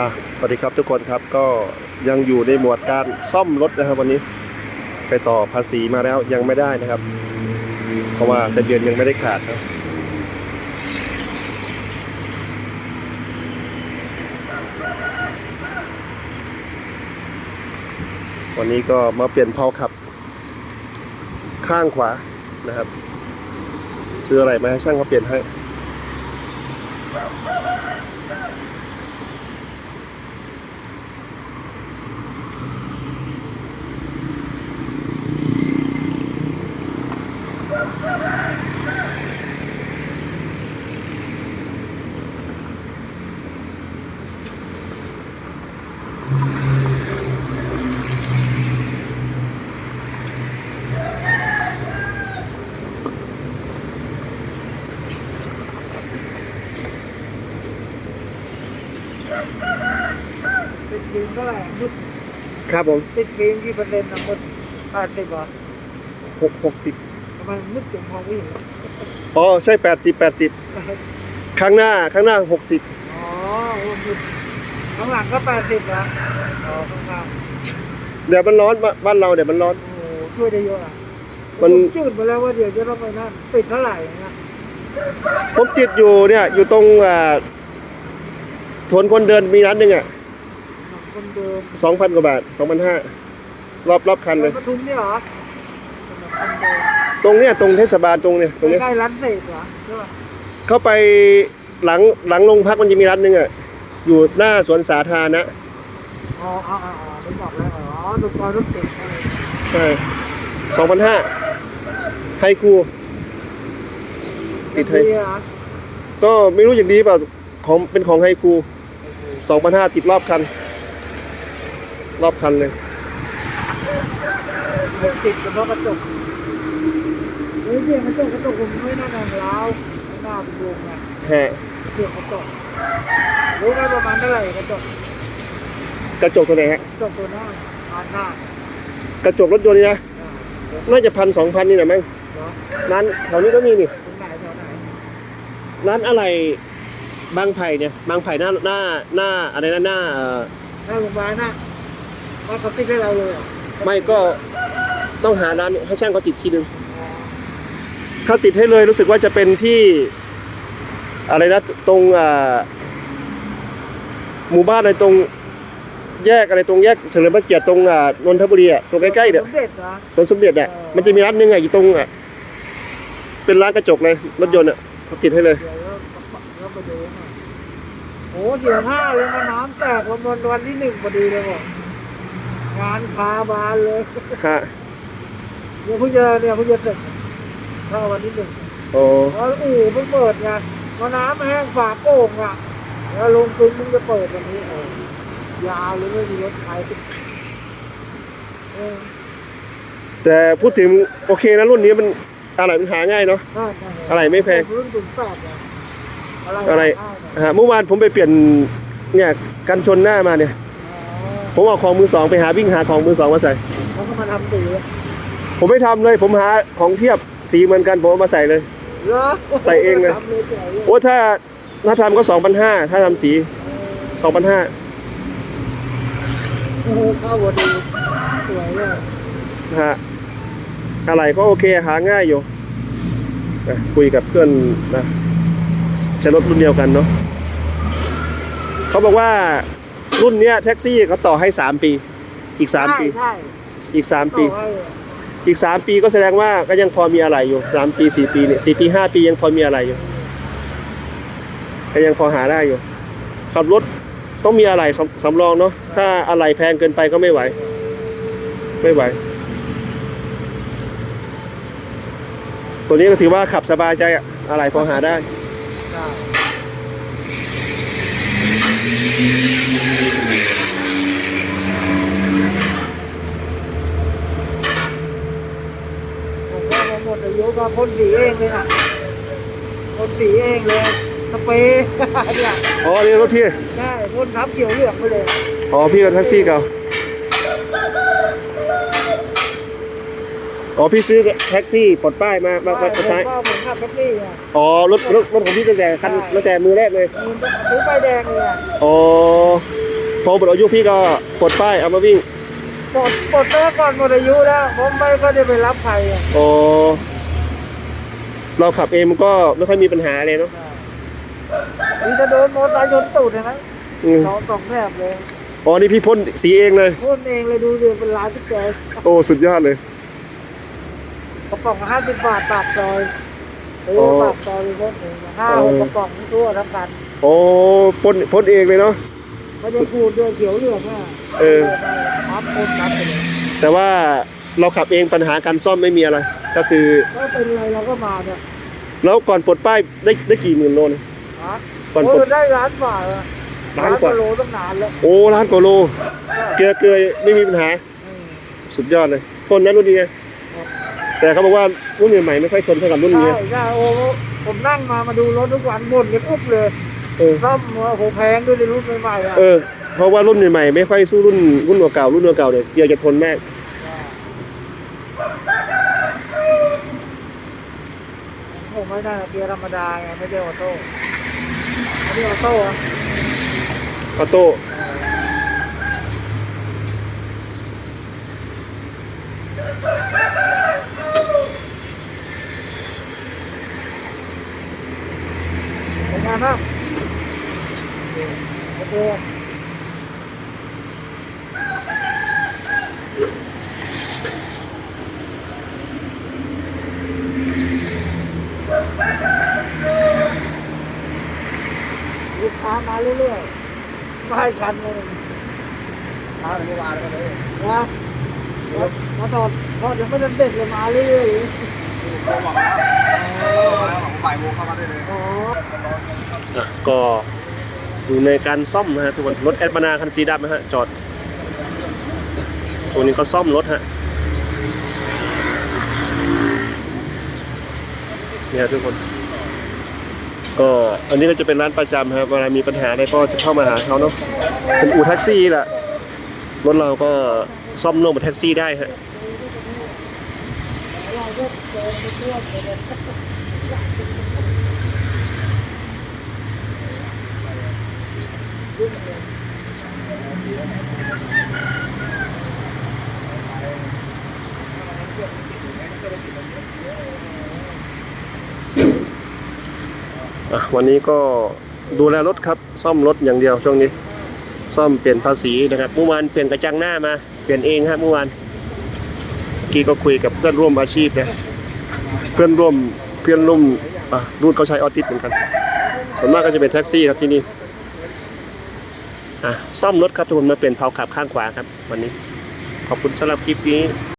อะสวัสดีครับทุกคนครับก็ยังอยู่ในหมวดการซ่อมรถนะครับ วันนี้ไปต่อภาษีมาแล้วยังไม่ได้นะครับ เพราะว่าทะเบียนยังไม่ได้ขาดครับวันนี้ก็มาเปลี่ยนเพลาขับ ข้างขวานะครับ ซื้ออะไรมาให้ช่างเขาเปลี่ยนให้ ติดฟิล์มเท่าไหร่มุดครับผมติดฟิล์มกี่เปอร์เซ็นต์นะมุดแปดสิบเหรอหกหกสิบทำไมมุดถึงมองไม่เห็นอ๋อใช่แปดสิบแปดสิบข้างหน้าข้างหน้าหกสิบอ๋อโอ้มุดข้างหลังก็แปดสิบแล้วอ๋อข้างหลังเดี๋ยวมันร้อนบ้าบ้านเราเดี๋ยวมันร้อนโอ้โหช่วยได้เยอะอะมันผจืดไปแล้วว่าเดี๋ยวจะต้องไปนั่นติดเท่าไหร่อย่างเงี้ยผมติดอยู่เนี่ยอยู่ตรงอ่า ถนนคนเดินมีร้านหนึ่งอะคนเดิมสองพันกว่าบาทสองพันห้ารอบรอบคันเลยปทุมเนี่ยเหรอสำหรับคนเดิมตรงเนี้ยตรงเทศบาลตรงเนี้ยตรงเนี้ยใกล้ร้านเศษเหรอใช่ป่ะเข้าไปหลังหลังโรงพักมันจะมีร้านหนึ่งอะอยู่หน้าสวนสาธารณะอ๋ออ๋ออ๋ออ๋อไม่บอกแล้วอ๋อรถไฟรถติดอะไรใช่สองพันห้าให้ครูติดให้ดีเหรอก็ไม่รู้อย่างดีเปล่าของเป็นของไฮคู สองพันห้าติดรอบคัน รอบคันเลยหกสิบเฉพาะกระจกเฮ้ยเบี่ยงกระจกกระจกผมไม่น่านอนแล้วไม่น่าเป็นวงไงฮะเบี่ยงกระจกรู้ไหมประมาณเท่าไหร่กระจกกระจกตัวไหนฮะกระจกตัวหน้าอ่านหน้ากระจกรถยนต์นี่นะอ่าเดี๋ยวน่าจะพันสองพันนี่แหละมั้งเนาะร้านแถวนี้ก็มีนี่ตรงไหนแถวไหนร้านอะไร บางไผ่เนี่ยบางไผ่หน้าหน้าหน้าอะไรนะหน้าเอ่อหน้าโรงพยาบาลน่ะว่าเขาติดให้เราเลยเหรอไม่ก็ต้องหาร้านให้ช่างเขาติดทีนึงอ๋อถ้าติดให้เลยรู้สึกว่าจะเป็นที่ อะไรนะตรงอ่าหมู่บ้านอะไรตรงแยกอะไรตรงแยกเฉลิมพระเกียรติตรงอ่านนทบุรีอะตรงใกล้ๆเนี่ยสมเด็จเหรอ สวนสมเด็จอะมันจะมีร้านหนึงอะอยู่ตรงอะเป็นร้านกระจกเลยรถยนต์อะเขาติดให้เลย เดี๋ยว เราเราไปดูหน่อยโอ้เสียห้าเลยนะน้ำแตกวันวันวันที่หนึ่งพอดีเลยบอกงานพาบานเลยฮะเดี๋ยวเพิ่งจะเนี่ยเพิ่งจะเสร็จถ้าวันที่หนึ่งโอ้เพราะอู่เพิ่งเปิดไงพอน้ำแห้งฝาโป่งอะแล้วลงกึ้งมึงจะเปิดวันนี้โอ้ยาวเลยไม่มีรถใช้เออแต่พูดถึงโอเคนะรุ่นนี้มันอะไรมันหาง่ายเนาะน่าใช่อะไรไม่แพงรุ่นถึงแปดเนี่ยอะไร อะไรง่ายเนี่ยฮะเมื่อวานผมไปเปลี่ยนเนี่ยกันชนหน้ามาเนี่ยอ๋อผมเอาของมือสองไปหาวิ่งหาของมือสองมาใส่เขาก็มาทำสีผมไม่ทำเลยผมหาของเทียบสีเหมือนกันผมเอามาใส่เลยเหรอใส่เองเลยทำเลยเจ๋งเลยโอ้ถ้าถ้าทำก็สองพันห้าถ้าทำสีสองพันห้าโอ้โหเข้าพอดีสวยเลยฮะอะไรก็โอเคหาง่ายอยู่อะคุยกับเพื่อนนะ ใช้รถรุ่นเดียวกันเนาะเขาบอกว่ารุ่นเนี้ยแท็กซี่เขาต่อให้สามปี อีกสามปี ใช่อีกสามใช่ปี ต่อให้อีกสามปีก็แสดงว่าก็ยังพอมีอะไรอยู่สามปีสี่ปีเนี่ยสี่ปีห้าปียังพอมีอะไรอยู่ ก็ยังพอหาได้อยู่ ขับรถต้องมีอะไรสำสำรองเนาะถ้าอะไรแพงเกินไปก็ไม่ไหว ไม่ไหว ตัวนี้ก็ถือว่าขับสบายใจอะอะไรพอหาได้ใช่ ผมว่าพอหมดอายุก็พ่นสีเองเลยนะพ่นสีเองเลยสเปรย์เนี่ยอ๋อนี่รถพี่ ใช่พ่นทับเขียวเหลืองไปเลย อ๋อพี่กับแท็กซี่เก่า อ๋อพี่ซื้อแท็กซี่ปลดป้ายมามามามาใช้ผมว่าผมขับแท็กซี่อะอ๋อรถรถรถของพี่ตั้งแต่คันใช่ตั้งแต่มือแรกเลยมีซื้อไฟแดงเลยอะอ๋อพอหมดอายุพี่ก็ปลดป้ายเอามาวิ่งปลดปลดแล้วก่อนหมดอายุแล้วผมไม่ก็ได้ไปรับใครอะอ๋อเราขับเองมันก็ไม่ค่อยมีปัญหาเลยเนาะนี่จะโดนมอเตอร์ไซค์ชนตูดนะอืมสองสองแถบเลยอ๋อนี่พี่พ่นสีเองเลยพ่นเองเลยดูดิเป็นร้านที่แกโอ้สุดยอดเลย กระป๋องห้าสิบบาทปากซอยเอโอ้อปากซอยเลยพ่นเองห้าเอหอกกระป๋องทั่วทั้งกันโอ้พ่นพ่นเองเลยเนาะไม่ได้พูดด้วยเขียวเหลืองอะเออครับพ่นครับไปเลยแต่ว่าเราขับเองปัญหาการซ่อมไม่มีอะไร ก็คือก็เป็นอะไรเราก็มาเนี่ยแล้วก่อนปลดป้ายได้ได้กี่หมื่นโลนะฮะก่อนโอ้ปลดได้ร้านฝ่าอะล้านกว่าโลตั้งนานแล้วโอ้ล้านกว่าโล เกลือเกลือไม่มีปัญหาอืมสุดยอดเลยทนนะรุ่นนี้ไง แต่เขาบอกว่ารุ่นใหม่ๆไม่ค่อยทนเท่ากับรุ่นใช่นี้ใช่โอ้ผมนั่งมามาดูรถทุกวันบ่นกันปุ๊บเลยเออ ซ่อมโอ้โหแพงด้วยในรุ่นใหม่ๆอะเออ เพราะว่ารุ่นใหม่ๆไม่ค่อยสู้รุ่นรุ่นเก่าๆรุ่นเก่าๆเนี่ยเกียร์จะทนมาก ผมไม่ได้เกียร์ธรรมดาไงไม่ใช่ออโต้อันนี้ออโต้อะออโต้เป็นไงบ้างโอเค ลูกค้ามาเรื่อยๆไม่ให้คันเลยมาเมื่อวานแล้วก็เลยนะมาตอดพอยังไม่ทันเด็ดเลยมาเรื่อยๆอ๋ออะก็ อยู่ในการซ่อมนะฮะทุกคนรถแอดมานาคันสีดำนะฮะจอดตัวนี้ก็ซ่อมรถฮะเนี่ยทุกคน ก็อันนี้ก็จะเป็นร้านประจำครับเวลามีปัญหาอะไรก็จะเข้ามาหาเขาเนาะเป็นอู่แท็กซี่แหละรถเราก็ซ่อมร่วมกับแท็กซี่ได้ฮะ อะวันนี้ก็ดูแลรถครับ ซ่อมรถอย่างเดียวช่วงนี้ ซ่อมเปลี่ยนภาษีนะครับเมื่อวานเปลี่ยนกระจังหน้ามา เปลี่ยนเองฮะเมื่อวานกี้ก็คุยกับเพื่อนร่วมอาชีพนะเพื่อนร่วมเพื่อนร่วมอะรุ่นเขาใช้ออทิสเหมือนกันส่วนมากก็จะเป็นแท็กซี่ครับที่นี่ ซ่อมรถครับทุกคนมาเปลี่ยนเผาขับข้างขวาครับ วันนี้ ขอบคุณสำหรับคลิปนี้